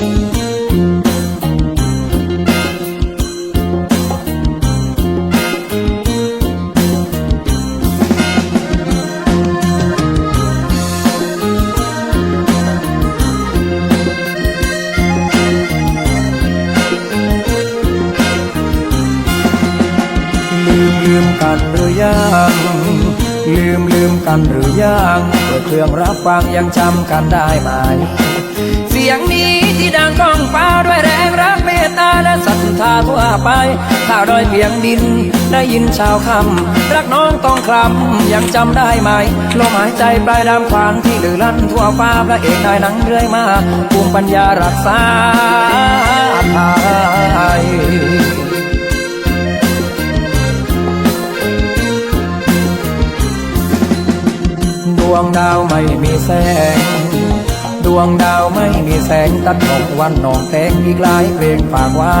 ลืมลืมกันหรือยังลืมลืมกันหรือยังเปิดเครื่องรับฟังยังจำกันได้ไหม ยงนี้ที่ดังก้องฟ้าด้วยแรงรักเมตตาและศรัทธาทั่วไปข้าวดอยเพียงดินได้ยินชาวคำรักน้องต้องคลำยังจำได้ไหมลมหายใจปลายดำควางที่ลือลั่นทั่วฟ้าพระเอกนายหนังเรื่อยมาภูมิปัญญารักษาไทยดวงดาวไม่มีแสง ดวงดาวไม่มีแสงตัดหนกวันหนองแตงอีกหลายเพลงฝากไว้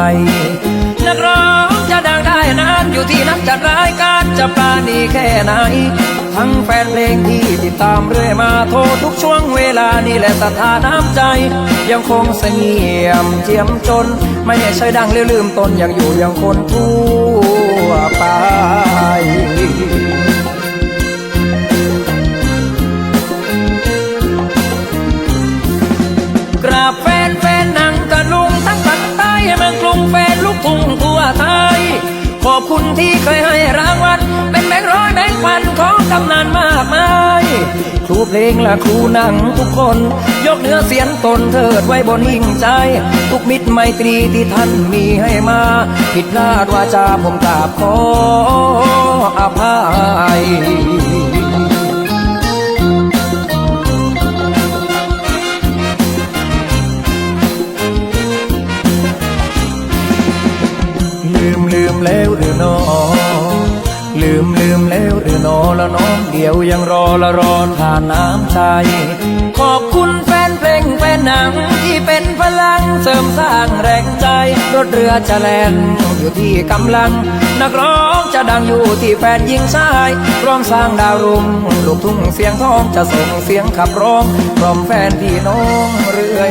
นักร้องจะดังได้นานอยู่ที่นักจัดรายการจะปราณีแค่ไหน ทั้งแฟนเพลงที่ติดตามเรื่อยมาโทรทุกช่วงเวลานี่แหละสถาน้ำใจ ยังคงเสงี่ยมเจียมจน ไม่ใช่ดังหรือลืมตนยังอยู่ยังคนทั่ อบคุณที่เคยให้รางวัลเป็นแบงค์ร้อยแบงค์พันของตำนานมากมายครูเพลงและครูหนังทุกคน ยกเนื้อเสียงตนเทิดไว้บนหิ่งใจ ทุกมิตรไมตรีที่ท่านมีให้มา ผิดพลาดวาจาผมกราบขออภัย นอลืมลืมแล้วหรือน้อแล้วน้องเดียวยังรอละรอผ่านน้ำใจขอบคุณแฟนเพลงแฟนหนังที่เป็นพลังเสริมสร้างแรงใจ รถเรือจะแล่นอยู่ที่กำลัง นักร้องจะดังอยู่ที่แฟนยิงชายร่วมสร้างดาวรุ่งลูกทุ่งเสียงทองจะส่งเสียงขับร้องพร้อมแฟนพี่น้องเรื่อย